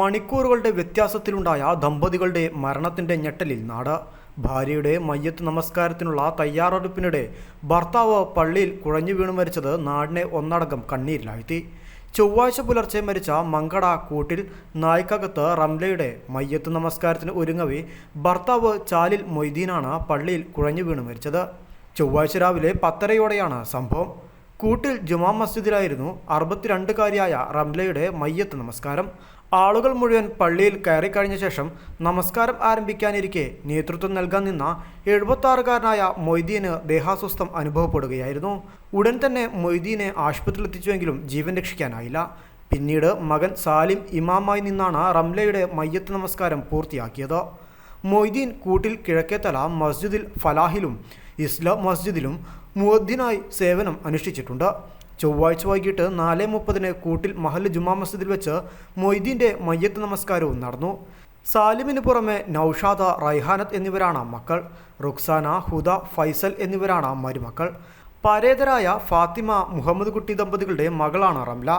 മണിക്കൂറുകളുടെ വ്യത്യാസത്തിലുണ്ടായ ദമ്പതികളുടെ മരണത്തിന്റെ ഞെട്ടലിൽ നാട്. ഭാര്യയുടെ മയ്യത്ത് നമസ്കാരത്തിനുള്ള തയ്യാറെടുപ്പിനിടെ ഭർത്താവ് പള്ളിയിൽ കുഴഞ്ഞു വീണു മരിച്ചത് നാടിനെ ഒന്നടങ്കം കണ്ണീരിലാഴ്ത്തി. ചൊവ്വാഴ്ച പുലർച്ചെ മരിച്ച മങ്കട കൂട്ടിൽ നായ്ക്കകത്ത് റംലയുടെ മയ്യത്ത് നമസ്കാരത്തിന് ഒരുങ്ങവേ ഭർത്താവ് ചാലിൽ മൊയ്തീനാണ് പള്ളിയിൽ കുഴഞ്ഞു വീണു മരിച്ചത്. ചൊവ്വാഴ്ച രാവിലെ പത്തരയോടെയാണ് സംഭവം. കൂട്ടിൽ ജുമാ മസ്ജിദിലായിരുന്നു അറുപത്തിരണ്ടുകാരിയായ റംലയുടെ മയ്യത്ത് നമസ്കാരം. ആളുകൾ മുഴുവൻ പള്ളിയിൽ കയറിക്കഴിഞ്ഞ ശേഷം നമസ്കാരം ആരംഭിക്കാനിരിക്കെ നേതൃത്വം നൽകാൻ നിന്ന എഴുപത്താറുകാരനായ മൊയ്തീന് ദേഹാസ്വസ്ഥം അനുഭവപ്പെടുകയായിരുന്നു. ഉടൻ തന്നെ മൊയ്തീനെ ആശുപത്രിയിൽ എത്തിച്ചുവെങ്കിലും ജീവൻ രക്ഷിക്കാനായില്ല. പിന്നീട് മകൻ സാലിം ഇമാമായി നിന്നാണ് റംലയുടെ മയ്യത്ത് നമസ്കാരം പൂർത്തിയാക്കിയത്. മൊയ്തീൻ കൂട്ടിൽ കിഴക്കേത്തല മസ്ജിദിൽ ഫലാഹിലും ഇസ്ലാം മസ്ജിദിലും മുഹദ്ദീനായി സേവനം അനുഷ്ഠിച്ചിട്ടുണ്ട്. ചൊവ്വാഴ്ച വൈകിട്ട് നാല് മുപ്പതിന് കൂട്ടിൽ മഹൽ ജുമാ മസ്ജിദിൽ വെച്ച് മൊയ്തീന്റെ മയ്യത്ത് നമസ്കാരവും നടന്നു. സാലിമിന് പുറമെ നൌഷാദ റൈഹാനത്ത് എന്നിവരാണ് മക്കൾ. റുക്സാന ഹുദ ഫൈസൽ എന്നിവരാണ് മരുമക്കൾ. പരേതരായ ഫാത്തിമ മുഹമ്മദ് കുട്ടി ദമ്പതികളുടെ മകളാണ് റംല.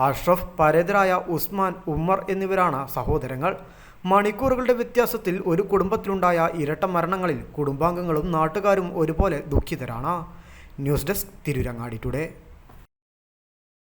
അഷ്റഫ് പരേതരായ ഉസ്മാൻ ഉമ്മർ എന്നിവരാണ് സഹോദരങ്ങൾ. മണിക്കൂറുകളുടെ വ്യത്യാസത്തിൽ ഒരു കുടുംബത്തിലുണ്ടായ ഇരട്ട മരണങ്ങളിൽ കുടുംബാംഗങ്ങളും നാട്ടുകാരും ഒരുപോലെ ദുഃഖിതരാണ്. News desk Tirurangadi today.